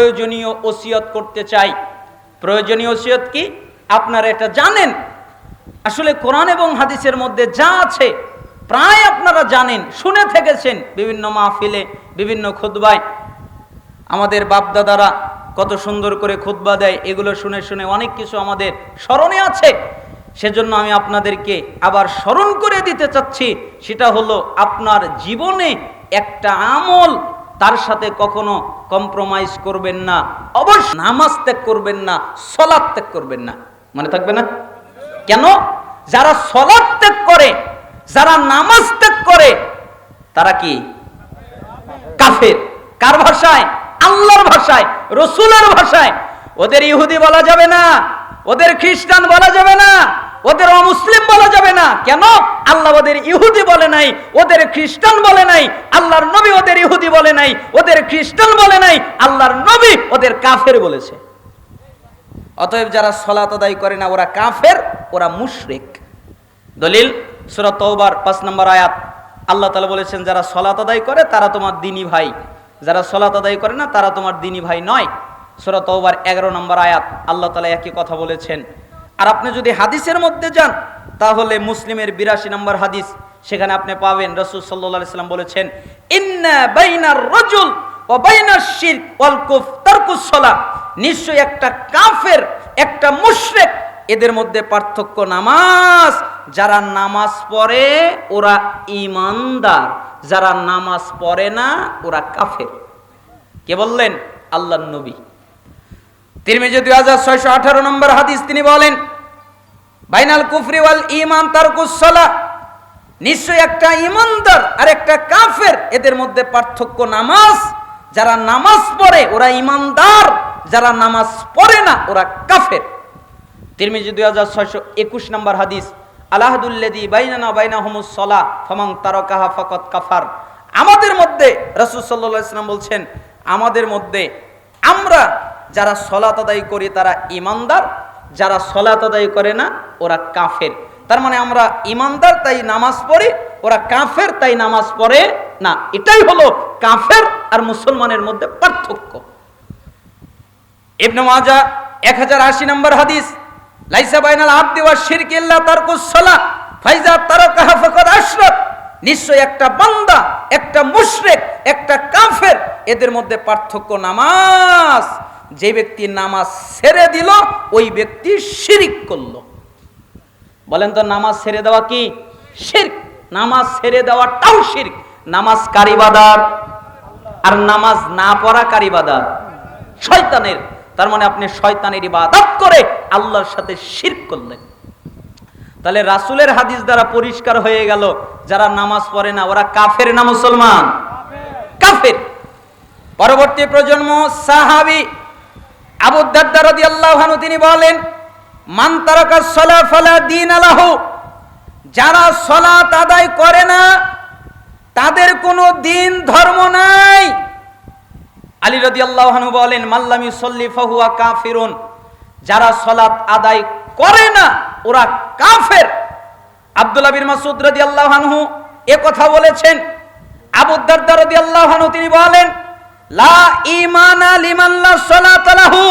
প্রয়োজনীয় ওসিয়ত করতে চাই। প্রয়োজনীয় ওসিয়ত কি? আপনারা এটা জানেন। আসলে কোরআন এবং হাদিসের মধ্যে যা আছে, প্রায় আপনারা জানেন, শুনে থেকেছেন বিভিন্ন মাহফিলে, বিভিন্ন খুতবায়। আমাদের বাপদাদারা কত সুন্দর করে খুতবা দেয়, এগুলো শুনে শুনে অনেক কিছু আমাদের স্মরণে আছে। সেজন্য আমি আপনাদেরকে আবার স্মরণ করে দিতে চাচ্ছি, সেটা হলো আপনার জীবনে একটা আমল তার সাথে কখনো কম্প্রোমাইজ করবেন না। অবশ্য নামাজ ত্যাগ করবেন না সলাদ ত্যাগ করবেন না। মনে থাকবে না? কেন? যারা সলাদ ত্যাগ করে, যারা নামাজ ত্যাগ করে, তারা কি? কাফের। কার ভাষায়? আল্লাহর ভাষায়, রসুলের ভাষায়। ওদের ইহুদি বলা যাবে না, ওদের খ্রিস্টান বলা যাবে না। ওদের অমুসলিম বলা যাবে না। কেন? আল্লাহ ওদের ইহুদি বলে নাই, ওদের খ্রিস্টান বলে নাই, আল্লাহর নবী ওদের ইহুদি বলে নাই, ওদের খ্রিস্টান বলে নাই, আল্লাহর নবী ওদের কাফের বলেছে। অতএব যারা সলাত আদায় করে না, ওরা কাফের, ওরা মুশরিক। দলিল সুরাত তওবার, পাঁচ নম্বর আয়াত। আল্লাহ তালা বলেছেন, যারা সলাত আদায় করে, তারা তোমার দিনী ভাই। যারা সলাত আদায় করে না, তারা তোমার দিনী ভাই নয়। সুরাত তওবার এগারো নম্বর আয়াত। আল্লাহ তালা একই কথা বলেছেন আর আপনি যদি হাদিসের মধ্যে যান, তাহলে মুসলিমের বিরাশি নম্বর হাদিস, সেখানে আপনি পাবেন। রসুল সাল্লাহ সাল্লাম বলেছেন, ইন্না বাইনার রজুল ও বাইনার শির ওয়াল কুফ তারকুস নিশ্চয়ই একটা কাফের, একটা মুশরিক, এদের মধ্যে পার্থক্য নামাজ। যারা নামাজ পড়ে, ওরা ইমানদার যারা নামাজ পড়ে না, ওরা কাফের। কে বললেন? আল্লাহ নবী। তিরমিজি দুই হাজার ছয়শো আঠারো নম্বর হাদিস তিনি বলেন, বাইনাল কুফরি ওয়াল ইমান তারকুসলা নিশ্চয়ই একটা ইমানদার আর একটা কাফের এদের মধ্যে পার্থক্য নামাজ। যারা নামাজ পড়ে, ওরা ইমানদার যারা নামাজ পড়ে না, ওরা কাফের। তিরমিজি দুই হাজার ছয়শো একুশ নম্বর হাদিস আলাহাদুল্লেদি বাইনানা বাইনা হুমুস সলা ফমাং তারকাহা ফকত কাফার। আমাদের মধ্যে, রসুল সাল্লাহ ইসলাম বলছেন, আমাদের মধ্যে আমরা যারা সলাত আদায় করি তারা ইমানদার, যারা সলাত আদায় করে না, ওরা কাফের। তার মানে আমরা ইমানদার তাই নামাজ পড়ি, ওরা কাফের তাই নামাজ পড়ে না। এটাই হলো কাফের আর মুসলমানের মধ্যে পার্থক্য। ইবনে মাজা এক হাজার আশি নম্বর হাদিস, লাইসা বাইনাল ফাইজা নিশ্চয় একটা বান্দা, একটা মুশরিক, একটা কাফের, এদের মধ্যে পার্থক্য নামাজ। যে ব্যক্তি নামাজ ছেড়ে দিল, ওই ব্যক্তি শিরিক করল। বলেন তো, নামাজ ছেড়ে দেওয়া কি? শিরক। নামাজ ছেড়ে দেওয়াটাও শিরক। নামাজ কারিবাদার আর নামাজ না পড়া কারিবাদার শয়তানের। তার মানে আপনি শয়তানের ইবাদত করে আল্লাহর সাথে শিরক করলেন। তাহলে রাসূলের হাদিস দ্বারা পরিষ্কার হয়ে গেল, যারা নামাজ পড়ে না, ওরা কাফের না মুসলমান? কাফের। পরবর্তী প্রজন্ম, সাহাবী আবু দারদা রাদিয়াল্লাহু আনহু তিনি বলেন, মান তারাকা সলা ফালা দিন আলাহু যারা সলাত আদায় করে না, তাদের কোনো দিন ধর্ম নাই। আলী রদি আল্লাহনু বলেন মাল্লামি সল্লি ফাহুয়া কাফিরুন। যারা সলাত আদায় করে না, ওরা কাফের। আব্দুল্লাহ বিন মাসুদ রদি আল্লাহনহু এ কথা বলেছেন। আবু দারদা রদি আল্লাহনহু তিনি বলেন লা ইমানা লিমান লা সলাত লাহু।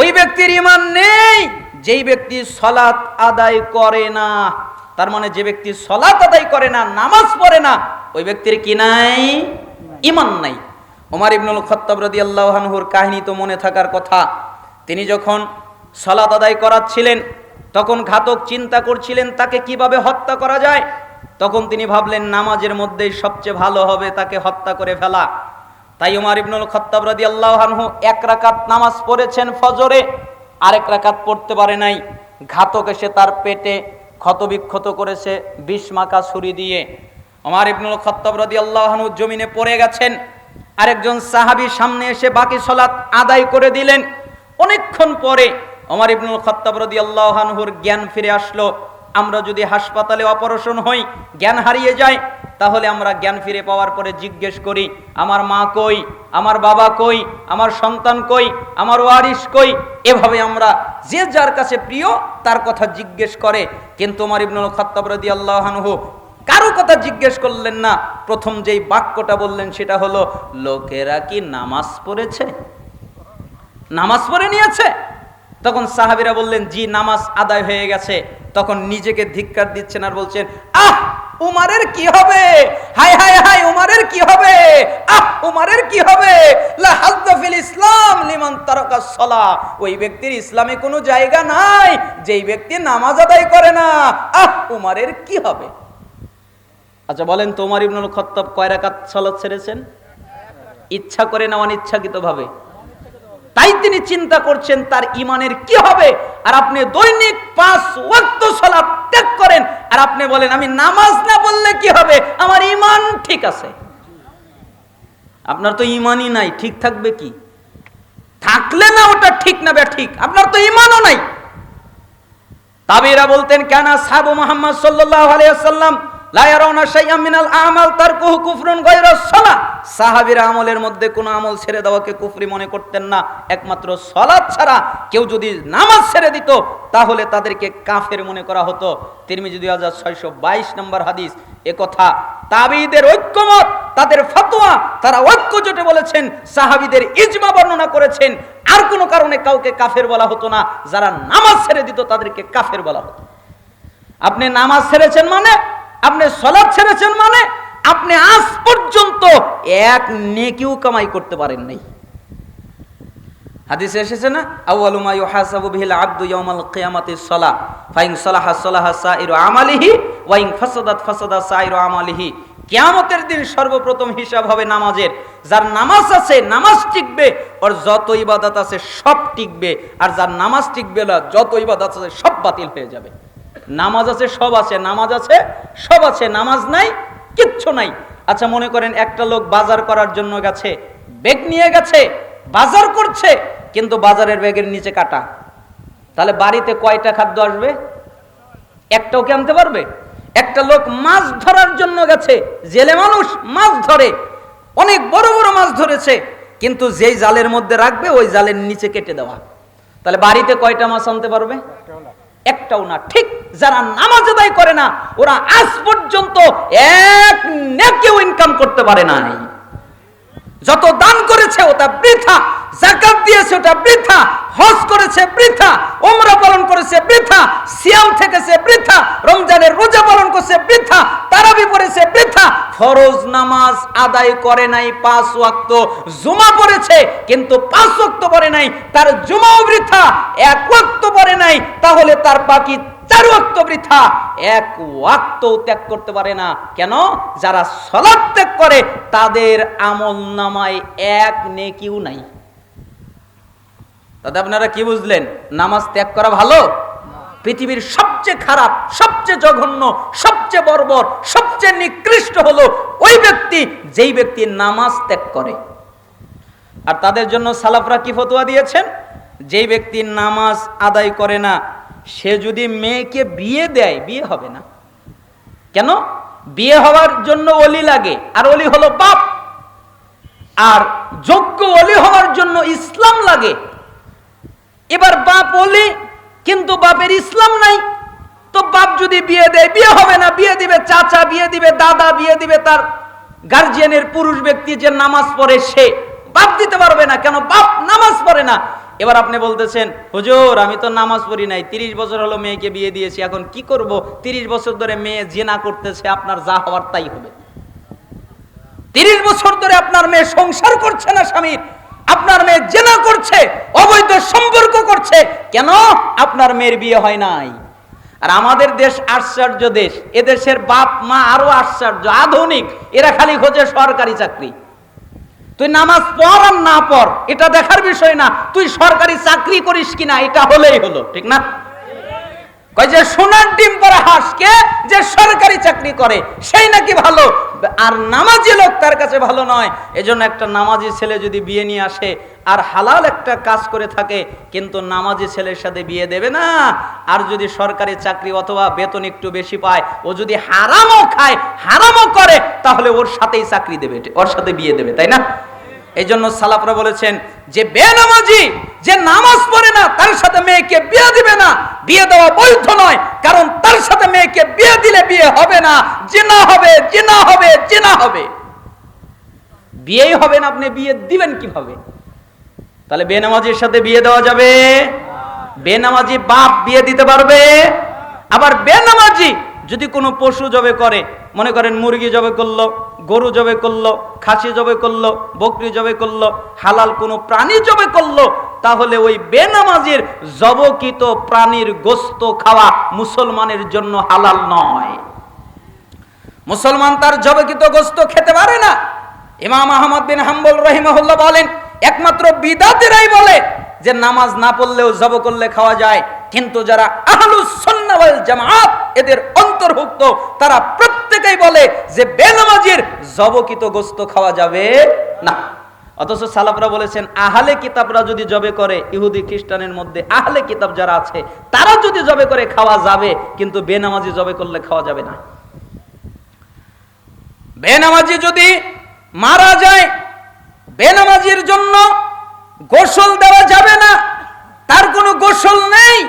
ওই ব্যক্তির ইমান নেই, যেই ব্যক্তি সলাত আদায় করে না। তার মানে যে ব্যক্তি সলাত আদায় করে না, নামাজ পড়ে না, ওই ব্যক্তির কি নাই? ইমান নাই। ওমর ইবনুল খত্তাব রাদিয়াল্লাহু আনহুর কাহিনী তো মনে থাকার কথা। তিনি যখন সলাত আদায় করাচ্ছিলেন, তখন ঘাতক চিন্তা করছিলেন, তাকে কীভাবে হত্যা করা যায়? তখন তিনি ভাবলেন, নামাজের মধ্যেই সবচেয়ে ভালো হবে তাকে হত্যা করে ফেলা। তাই উমার ইবনুল খত্তাব রাদিয়াল্লাহু আনহু এক রাকাত নামাজ পড়েছেন ফজরে, আরেক রাকাত পড়তে পারে নাই। ঘাতক এসে তার পেটে ক্ষতবিক্ষত করেছে বিষ মাকা ছুরি দিয়ে। ওমর ইবনুল খত্তাব রাদিয়াল্লাহু আনহু জমিনে পড়ে গেছেন। আরেকজন সাহাবী সামনে এসে বাকি সলাৎ আদায় করে দিলেন। অনেকক্ষণ পরে ওমর ইবনুল খত্তাব রাদিয়াল্লাহু আনহুর জ্ঞান ফিরে আসলো। আমরা যদি হাসপাতালে অপারেশন হই, জ্ঞান হারিয়ে যায়, তাহলে আমরা জ্ঞান ফিরে পাওয়ার পরে জিজ্ঞেস করি, আমার মা কই? আমার বাবা কই? আমার সন্তান কই? আমার ওয়ারিস কই? এভাবে আমরা যে যার কাছে প্রিয়, তার কথা জিজ্ঞেস করে। কিন্তু আমার ইবনুল খত্তাব রাদিয়াল্লাহু আনহু কারও কথা জিজ্ঞেস করলেন না। প্রথম যেই বাক্যটা বললেন, সেটা হলো, লোকেরা কি নামাজ পড়েছে? নামাজ পড়ে নিয়েছে? তখন সাহাবিরা বললেন, জি, নামাজ আদায় হয়ে গেছে। তখন নিজেকে ধিক্কার দিচ্ছেন আর বলছেন, আহ, উমারের কি হবে? হাই হাই হাই, উমারের কি হবে? আহ, উমারের কি হবে? লা হাজ্জা ফিল ইসলাম লিমান তারাকা সলা। ওই ব্যক্তির ইসলামে কোনো জায়গা নাই, যেই ব্যক্তি নামাজ আদায় করে না। আহ, উমারের কি হবে? আচ্ছা বলেন তোমার ইবনুল খত্তাব কয় রাকাত সালাত ছেড়েছেন? ইচ্ছা করে না অনিচ্ছাকৃত ভাবে তাই তিনি চিন্তা করছেন তার ইমানের কি হবে? আর আপনি দৈনিক পাঁচ ওয়াক্ত সালাত ত্যাগ করেন, আর আপনি বলেন, আমি নামাজ না বললে কি হবে? আমার ইমান ঠিক আছে। আপনার তো ইমানই নাই, ঠিক থাকবে কি? থাকলে না ওটা ঠিক না বে ঠিক, আপনার তো ইমানও নাই। তাবিরা বলতেন, কেন সাবু মোহাম্মদ সাল্লাল্লাহু আলাইহি সাল্লাম লা ইয়ারাউনা শাইআম মিনাল আমাল তারকুহু কুফরুন গায়রা সাহাবীরা আমলের মধ্যে কোনো আমল ছেড়ে দেওয়াকে কুফরি মনে করতেন না। একমাত্র সালাত ছাড়া কেউ যদি নামাজ ছেড়ে দিত, তাহলে তাদেরকে কাফের মনে করা হতো। তিরমিজি দুই হাজার ছয়শো বাইশ নম্বর হাদিস, এ কথা, তাবিদের ঐক্যমত, তাদের ফতোয়া, তারা ঐক্য জোটে বলেছেন, সাহাবীদের ইজমা বর্ণনা করেছেন। আর কোনো কারণে কাউকে কাফের বলা হতো না, যারা নামাজ ছেড়ে দিত, তাদেরকে কাফের বলা হতো। আপনি নামাজ ছেড়েছেন মানে? আপনি সলাদ ছেড়েছেন মানে? আপনি আজ পর্যন্ত এক নেকিও কামাই করতে পারেন নাই। হাদিসে এসেছে না? ইউহাসাবু আবদু ইয়াউমাল কিয়ামাতিস সালাহ ফাইন সালাহা সালাহা সাইরু আমালিহি ফাসাদাত ফাসাদা সাইরু আমালিহি। কিয়ামতের দিন সর্বপ্রথম হিসাব হবে নামাজের। যার নামাজ আছে, নামাজ টিকবে ওর যত ইবাদত আছে সব টিকবে। আর যার নামাজ টিকবে না, যত ইবাদত আছে সব বাতিল হয়ে যাবে। নামাজ আছে, সব আছে, নামাজ আছে, সব আছে, নামাজ নাই কিচ্ছু নাই। আচ্ছা মনে করেন একটা লোক বাজার করার জন্য গেছে, ব্যাগ নিয়ে গেছে, বাজার করছে, কিন্তু বাজারের ব্যাগের নিচে কাটা। তাহলে বাড়িতে কয়টা খাদ্য আসবে? একটাও কি আনতে পারবে? একটা লোক মাছ ধরার জন্য গেছে, জেলে মানুষ মাছ ধরে, অনেক বড় বড় মাছ ধরেছে, কিন্তু যেই জালের মধ্যে রাখবে, ওই জালের নিচে কেটে দেওয়া। তাহলে বাড়িতে কয়টা মাছ আনতে পারবে? একটাও না, ঠিক যারা নামাজ আদায় করে না, ওরা আজ পর্যন্ত এক নেকেও ইনকাম করতে পারে না যত দান করেছে ওটা বৃথা। জাকাত দিয়েছে, ওটা বৃথা। হজ করেছে, বৃথা। ওমরা পালন করেছে, বৃথা। সিয়াম থেকেছে, বৃথা। রমজানের রোজা পালন করছে, বৃথা। তারাবি পড়েছে, বৃথা। ফরজ নামাজ আদায় করে নাই পাঁচ ওয়াক্ত। জুমা পড়েছে, কিন্তু পাঁচ ওয়াক্ত পড়ে নাই। তার জুমাও বৃথা। এক ওয়াক্ত পড়ে নাই, তাহলে তার বাকি চার ওয়াক্ত বৃথা। এক ওয়াক্ত ত্যাগ করতে পারে না। কেন? যারা সলাৎ ত্যাগ করে, তাদের আমল নামায় এক নেকিও নাই। তাতে আপনারা কি বুঝলেন? নামাজ ত্যাগ করা ভালো? পৃথিবীর সবচেয়ে খারাপ, সবচেয়ে জঘন্য, সবচেয়ে বর্বর, সবচেয়ে নিকৃষ্ট হলো ওই ব্যক্তি যেই ব্যক্তি নামাজ ত্যাগ করে। আর তাদের জন্য সালাফরা কি ফতোয়া দিয়েছেন? যেই ব্যক্তি নামাজ আদায় করে না, সে যদি মেয়েকে বিয়ে দেয়, বিয়ে হবে না। কেন? বিয়ে হওয়ার জন্য অলি লাগে, আর অলি হলো বাপ। আর যোগ্য অলি হওয়ার জন্য ইসলাম লাগে এবার বাপ অলি কিন্তু বাপের ইসলাম নাই। তো বাপ যদি বিয়ে দেয়, বিয়ে হবে না। বিয়ে দিবে চাচা, বিয়ে দিবে দাদা, বিয়ে দিবে তার গার্জিয়ানের পুরুষ ব্যক্তি যে নামাজ পড়ে সে। বাপ দিতে পারবে না। কেন? বাপ নামাজ পড়ে না। এবার আপনি বলতেছেন, হুজুর, আমি তো নামাজ পড়ি নাই। তিরিশ বছর হলো মেয়েকে বিয়ে দিয়েছি। এখন কি করব? তিরিশ বছর ধরে মেয়ে জেনা করতেছে, আপনার যা হওয়ার তাই হবে। তিরিশ বছর ধরে আপনার মেয়ে সংসার করছে না স্বামীর। আপনার মেয়ে জেনা করছে, অবৈধ সম্পর্ক করছে, কেন আপনার মেয়ের বিয়ে হয় নাই? আর আমাদের দেশ আশ্চর্য দেশ, এদেশের বাপ মা আরও আশ্চর্য, আধুনিক, এরা খালি খোঁজে সরকারি চাকরি। তুই নামাজ পড় আর না পড়, এটা দেখার বিষয় না, তুই সরকারি চাকরি করিস কিনা, এটা হলেই হলো, ঠিক না? যে সোনার ডিম পরা হাঁসকে যে সরকারি চাকরি করে, সেই নাকি ভালো? আর নামাজি লোক তার কাছে ভালো নয়। এজন্য একটা নামাজি ছেলে যদি বিয়ে নিয়ে আসে, আর হালাল একটা কাজ করে থাকে, কিন্তু নামাজি ছেলের সাথে বিয়ে দেবে না। আর যদি সরকারি চাকরি অথবা বেতন একটু বেশি পায়, ও যদি হারামও খায়, হারামও করে, তাহলে ওর সাথেই চাকরি দেবে, ওর সাথে বিয়ে দেবে, তাই না? এই জন্য সালাফরা বলেছেন, যে বেনামাজি, যে নামাজ পড়ে না, তার সাথে মেয়েকে বিয়ে দিবে না, বিয়ে দেওয়া বৈধ নয়, কারণ তার সাথে মেয়েকে বিয়ে দিলে বিয়ে হবে না, জিনা হবে জিনা হবে জিনা হবে। বিয়েই হবে না, আপনি বিয়ে দিবেন কীভাবে? তাহলে বেনামাজির সাথে বিয়ে দেওয়া যাবে? বেনামাজি বাপ বিয়ে দিতে পারবে? আবার বেনামাজি যদি কোনো পশু জবে করে মনে করেন মুরগি জবে করল, গরু জবে করল, খাসি জবে করল, বকরি জবে করল, হালাল কোনো প্রাণী জবে করল, তাহলে ওই বেনামাজির জবকিত প্রাণীর গোস্ত খাওয়া মুসলমানের জন্য হালাল নয়। মুসলমান তার জবকিত গোস্ত খেতে পারে না। ইমাম আহমদ বিন হাম্বল রহিমাহুল্লাহ বলেন, একমাত্র বিদাতিরাই বলে যে নামাজ না পড়লেও জব করলে খাওয়া যায়, কিন্তু যারা আহলুস সুন্নাহ ওয়াল জামাত এদের অন্তর্ভুক্ত, তারা প্রত্যেকেই বলে যে বেনামাজির জবকিত গোস্ত খাওয়া যাবে না। অথচ সালাফরা বলেছেন, আহলে কিতাবরা যদি জবে করে, ইহুদি খ্রিস্টানের মধ্যে আহলে কিতাব যারা আছে, তারা যদি জবে করে খাওয়া যাবে, কিন্তু বেনামাজি জবে করলে খাওয়া যাবে না। বেনামাজি যদি মারা যায়, বেনামাজির জন্য গোসল দেওয়া যাবে না, তার কোনো গোসল নেই।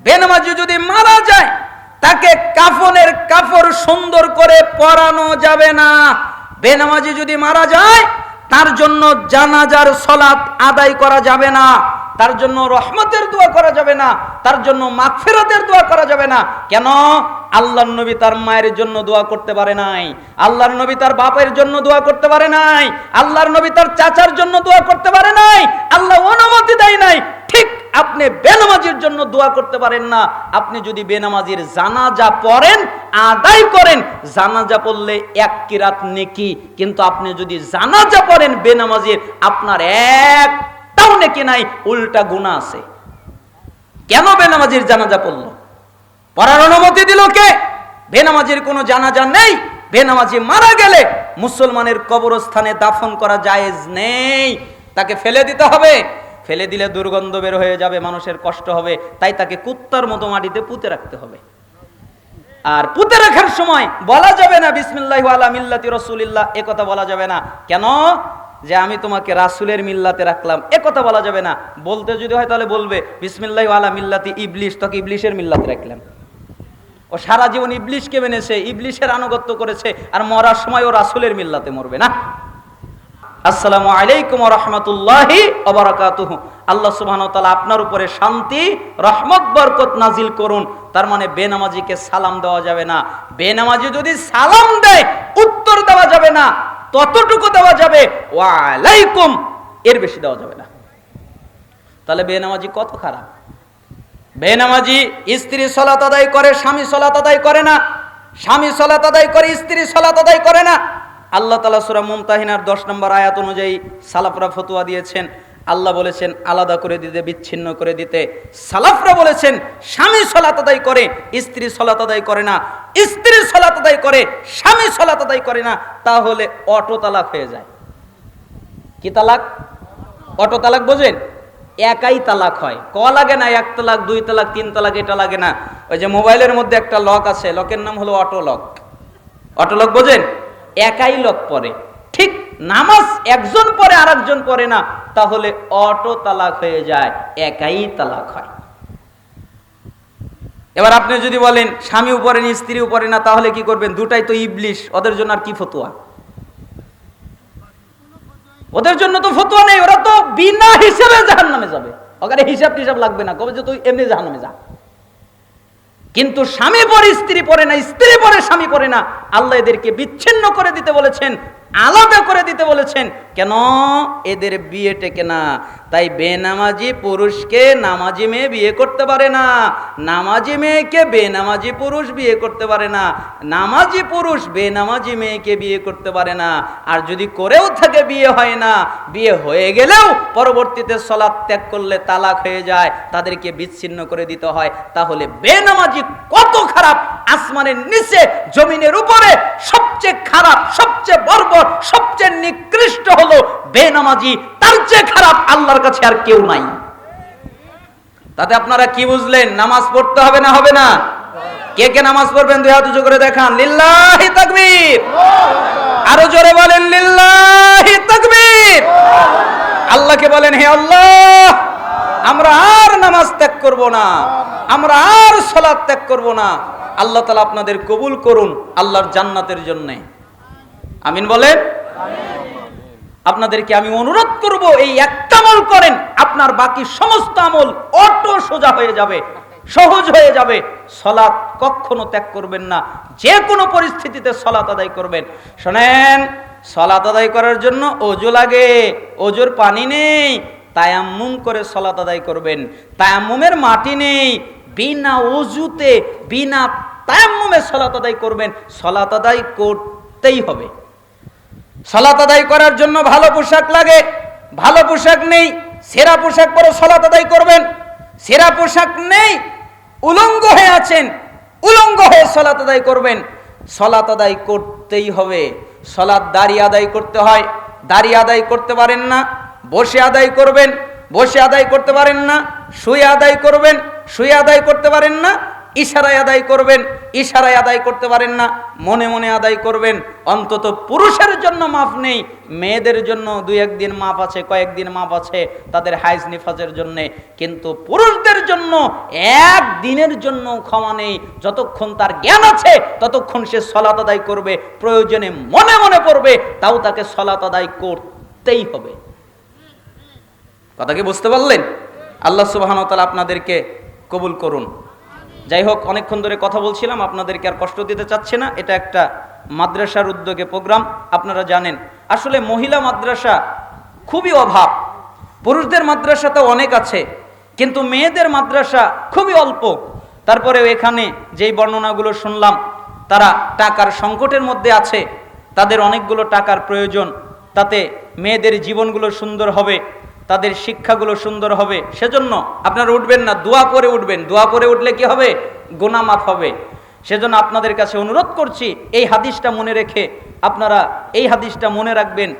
বেনামাজি যদি মারা যায়, তাকে কাফনের কাপড় সুন্দর করে পরানো যাবে না। বেনামাজি যদি মারা যায়, তার জন্য জানাজার সলাৎ আদায় করা যাবে না। তার জন্য রহমতের দোয়া করা যাবে না। তার জন্য মাগফিরাতের দোয়া করা যাবে না। কেন? আল্লাহর নবী তার মায়ের জন্য দোয়া করতে পারে নাই, আল্লাহর নবী তার বাপের জন্য দোয়া করতে পারে নাই, আল্লাহর নবী তার চাচার জন্য দোয়া করতে পারে নাই, আল্লাহ অনুমতি দেয় নাই, ঠিক আপনি বেনামাজির জন্য দোয়া করতে পারেন না। আপনি যদি বেনামাজির জানাজা পড়েন, আদায় করেন, জানাজা পড়লে এক কিরাত নেকি, কিন্তু আপনি যদি জানাজা পড়েন বেনামাজির, আপনার এক তাও নেকি নাই, উল্টা গুণা আছে। কেন বেনামাজির জানাজা পড়ল? পড়ার অনুমতি দিল কে? বেনামাজির কোনো জানাজা নেই। বেনামাজি মারা গেলে মুসলমানের কবরস্থানে দাফন করা জায়েজ নেই। তাকে ফেলে দিতে হবে। ফেলে দিলে দুর্গন্ধ বের হয়ে যাবে, মানুষের কষ্ট হবে। তাই তাকে কুত্তার মতো মাটিতে পুঁতে রাখতে হবে। আর পুঁতে রাখার সময় বলা যাবে না, বিসমিল্লাহ আলা মিল্লাতি রসুলিল্লাহ, এ কথা বলা যাবে না। কেন? যে আমি তোমাকে রাসুলের মিল্লাতে রাখলাম, এ কথা বলা যাবে না। বলতে যদি হয় তাহলে বলবে, বিসমিল্লাহ আলা মিল্লাতি ইবলিশ, তোকে ইবলিশের মিল্লাতে রাখলাম। ও সারা জীবন ইবলিশকে মেনেছে, ইবলিশের আনুগত্য করেছে, আর মরার সময় ও রাসুলের মিল্লাতে মরবে না। আসসালামু আলাইকুম রহমতুল্লাহি অবরাকাতুহু আল্লাহ সুবহানাহু ওয়া তাআলা আপনার উপরে শান্তি, রহমত, বরকত নাজিল করুন। তার মানে বেনামাজিকে সালাম দেওয়া যাবে না। বেনামাজি যদি সালাম দেয়, উত্তর দেওয়া যাবে না, ততটুকু দেওয়া যাবে, ওয়া আলাইকুম, এর বেশি দেওয়া যাবে না। তাহলে বেনামাজি কত খারাপ? বেনামাজি স্ত্রী সলাত আদায় করে, স্বামী সলাত আদায় করে না। স্বামী সলাত আদায় করে, স্ত্রী সলাত আদায় করে না। আল্লাহ তালা সুরা মুমতাহিনার দশ নম্বর আয়াত অনুযায়ী সালাফরা ফতুয়া দিয়েছেন। আল্লাহ বলেছেন, আলাদা করে দিতে, বিচ্ছিন্ন করে দিতে। সালাফরা বলেছেন, স্বামী সলাত আদায় করে, স্ত্রী সলাত আদায় করে না। স্ত্রী সলাত আদায় করে, স্বামী সলাত আদায় করে না, তাহলে অটো তালাক হয়ে যায়। কি তালাক? অটো তালাক বোঝেন? একাই তালাক হয়। ক লাগে না? এক তালাক, দুই তালাক, তিন তালাক, এটা লাগে না। ওই যে মোবাইলের মধ্যে একটা লক আছে, লকের নাম হলো অটো লক অটো লক বোঝেন? একাই লক পরে ঠিক নামাজ একজন পরে আর একজন পরে না, তাহলে অটো তালাক হয়ে যায়, একাই তালাক হয়। এবার আপনি যদি বলেন স্বামী উপরে স্ত্রী উপরে না, তাহলে কি করবেন? দুটাই তো ইবলিশ, ওদের জন্য আর কি ফতুয়া? ওদের জন্য তো ফতুয়া নেই, ওরা তো বিনা হিসেবে জাহান নামে যাবে। ওখানে হিসাব টিসাব লাগবে না, কবে যে তুই এমনি জাহান নামে যা। কিন্তু স্বামী পরে স্ত্রী পরে না, স্ত্রী পরে স্বামী পরে না, আল্লাহ এদেরকে বিচ্ছিন্ন করে দিতে বলেছেন, আলাদা করে দিতে বলেছেন, কেন? এদের বিয়ে টেকে না তাই বেনামাজি পুরুষকে নামাজি মেয়ে বিয়ে করতে পারে না। নামাজি মেয়েকে বেনামাজি পুরুষ বিয়ে করতে পারে না। নামাজি পুরুষ বেনামাজি মেয়েকে বিয়ে করতে পারে না। আর যদি করেও থাকে বিয়ে হয় না, বিয়ে হয়ে গেলেও পরবর্তীতে সলাৎ ত্যাগ করলে তালাক হয়ে যায়, তাদেরকে বিচ্ছিন্ন করে দিতে হয়। তাহলে বেনামাজি কত খারাপ, আসমানের নিচে, জমিনের উপরে সবচেয়ে খারাপ, সবচেয়ে বর্বর, সবচেয়ে নিকৃষ্ট হলো বেনামাজি তার চেয়ে খারাপ আল্লাহর কাছে আর কেউ নাই। তাতে আপনারা কি বুঝলেন? নামাজ পড়তে হবে না হবে না? কে কে নামাজ পড়বেন? দুই হাত উঁচু করে দেখান। লিল্লাহি তাকবীর। আরও জোরে বলেন, লিল্লাহি তাকবীর। আল্লাহকে বলেন, হে আল্লাহ, আমরা আর নামাজ ত্যাগ করব না। আমরা আর সলাৎ ত্যাগ করব না। আল্লাহ তালা আপনাদের কবুল করুন আল্লাহর জান্নাতের জন্য। আমিন বলেন? আপনাদেরকে আমি অনুরোধ করব, এই একটা আমল করেন, আপনার বাকি সমস্ত আমল অটো সোজা হয়ে যাবে, সহজ হয়ে যাবে। সলাৎ কখনো ত্যাগ করবেন না, যে কোনো পরিস্থিতিতে সলাৎ আদায় করবেন। শোনেন, সলাৎ আদায় করার জন্য অজু লাগে, অজুর পানি নেই, তায়াম্মুম করে সলাৎ আদায় করবেন। তায়াম্মুমের মাটি নেই, বিনা অজুতে, বিনা তায়াম্মুমে সলাৎ আদায় করবেন। সলাৎ আদায় করতেই হবে। সলাত আদায় করার জন্য ভালো পোশাক লাগে, ভালো পোশাক নেই, সেরা পোশাক পরে, সলাত আদায় করবেন। সেরা পোশাক নেই, উলঙ্গ হয়ে আছেন, উলঙ্গ হয়ে সলাত আদায় করবেন। সলাত আদায় করতেই হবে। সলাত দাঁড়িয়ে আদায় করতে হয়। দাঁড়িয়ে আদায় করতে পারেন না, বসে আদায় করবেন, বসে আদায় করতে পারেন না, শুয়ে আদায় করবেন, শুয়ে আদায় করতে পারেন না ইশারায় আদায় করবেন, ইশারায় আদায় করতে পারেন না, মনে মনে আদায় করবেন। অন্তত পুরুষের জন্য মাপ নেই, মেয়েদের জন্য দুই একদিন মাপ আছে, কয়েকদিন মাপ আছে তাদের হাইজ নিফাজের জন্য। কিন্তু পুরুষদের জন্য এক দিনের জন্য ক্ষমা নেই, যতক্ষণ তার জ্ঞান আছে, ততক্ষণ সে সলাত আদায় করবে, প্রয়োজনে মনে মনে পড়বে, তাও তাকে সলাত আদায় করতেই হবে। কথা কি বুঝতে পারলেন? আল্লাহ সুবাহন তালা আপনাদেরকে কবুল করুন। যাই হোক অনেকক্ষণ ধরে কথা বলছিলাম, আপনাদেরকে আর কষ্ট দিতে চাচ্ছে না। এটা একটা মাদ্রাসার উদ্যোগে প্রোগ্রাম, আপনারা জানেন। আসলে মহিলা মাদ্রাসা খুবই অভাব। পুরুষদের মাদ্রাসা তো অনেক আছে, কিন্তু মেয়েদের মাদ্রাসা খুবই অল্প। তারপরে এখানে যেই বর্ণনাগুলো শুনলাম, তারা টাকার সংকটের মধ্যে আছে, তাদের অনেকগুলো টাকার প্রয়োজন, তাতে মেয়েদের জীবনগুলো সুন্দর হবে। তাদের শিক্ষাগুলো সুন্দর হবে। সেজন্য আপনারা উঠবেন না, দোয়া করে উঠবেন। দোয়া করে উঠলে কি হবে? গোনা মাফ হবে। সেজন্য আপনাদের কাছে অনুরোধ করছি, এই হাদিসটা মনে রেখে আপনারা এই হাদিসটা মনে রাখবেন।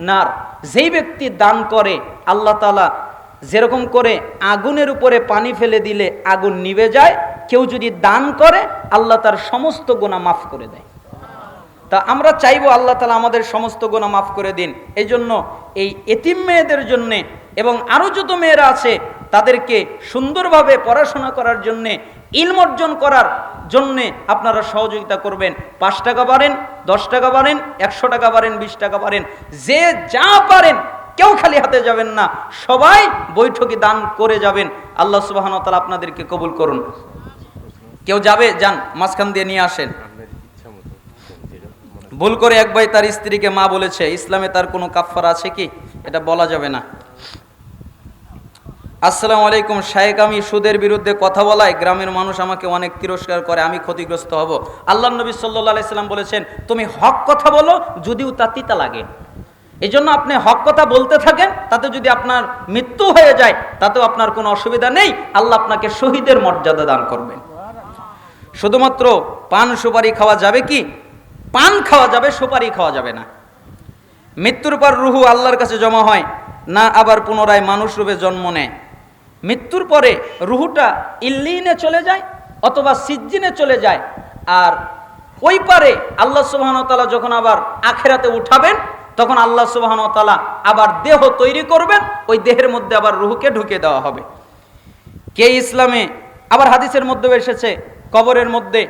নার। যেই ব্যক্তি দান করে, আল্লাহ তাআলা যেরকম করে আগুনের উপরে পানি ফেলে দিলে আগুন নিভে যায়। কেউ যদি দান করে, আল্লাহ তার সমস্ত গোনা মাফ করে দেয়। তা আমরা চাইব আল্লাহ তালা আমাদের সমস্ত গোনা মাফ করে দিন। এই জন্য এই এতিম মেয়েদের জন্যে এবং আরও যত মেয়েরা আছে, তাদেরকে সুন্দরভাবে পড়াশোনা করার জন্যে, ইলম অর্জন করার জন্যে আপনারা সহযোগিতা করবেন। পাঁচ টাকা পারেন, দশ টাকা পারেন, একশো টাকা পারেন, বিশ টাকা পারেন, যে যা পারেন, কেউ খালি হাতে যাবেন না। সবাই বৈঠকে দান করে যাবেন। আল্লাহ সুবাহন তালা আপনাদেরকে কবুল করুন। কেউ যাবে? যান, মাঝখান দিয়ে নিয়ে আসেন। ভুল করে এক ভাই তার স্ত্রীকে মা বলেছে, ইসলামে তার কোনো কাফার আছে কি? এটা বলা যাবে না। আসসালামু আলাইকুম শায়েক আমি সুদের বিরুদ্ধে কথা বলায় গ্রামের মানুষ আমাকে অনেক তিরস্কার করে, আমি ক্ষতিগ্রস্ত হব। আল্লাহ নবী সাল্লাহ আলাইসাল্লাম বলেছেন, তুমি হক কথা বলো, যদিও তা তিতা লাগে। এই জন্য আপনি হক কথা বলতে থাকেন, তাতে যদি আপনার মৃত্যু হয়ে যায়, তাতেও আপনার কোনো অসুবিধা নেই, আল্লাহ আপনাকে শহীদের মর্যাদা দান করবেন। শুধুমাত্র পান সুপারি খাওয়া যাবে কি? পান খাওয়া যাবে, সুপারি খাওয়া যাবে না। মৃত্যুর পর রুহু আল্লাহর কাছে জমা হয়, না আবার পুনরায় মানুষ রূপে জন্ম নেয়। মৃত্যুর পরে রুহুটা ইল্লিনে চলে যায় অথবা সিজ্জিনে চলে যায়। আর ওই পারে আল্লাহ সুবাহতালা যখন আবার আখেরাতে উঠাবেন, তখন আল্লাহ সুবাহতালা আবার দেহ তৈরি করবেন, ওই দেহের মধ্যে আবার রুহুকে ঢুকে দেওয়া হবে। কে ইসলামে আবার হাদিসের মধ্যে এসেছে, কবরের মধ্যে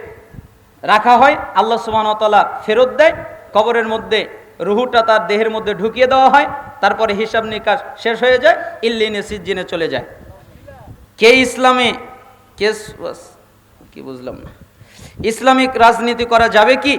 রাখা হয়, আল্লাহ সুবাহতলা ফেরত দেয়, কবরের মধ্যে রুহুটা তার দেহের মধ্যে ঢুকিয়ে দেওয়া হয়, তারপরে হিসাব নিকাশ শেষ হয়ে যায়, ইল্লিনে সিজ্জিনে চলে যায়। কে ইসলামে, কে কি বুঝলাম না। ইসলামিক রাজনীতি করা যাবে কি?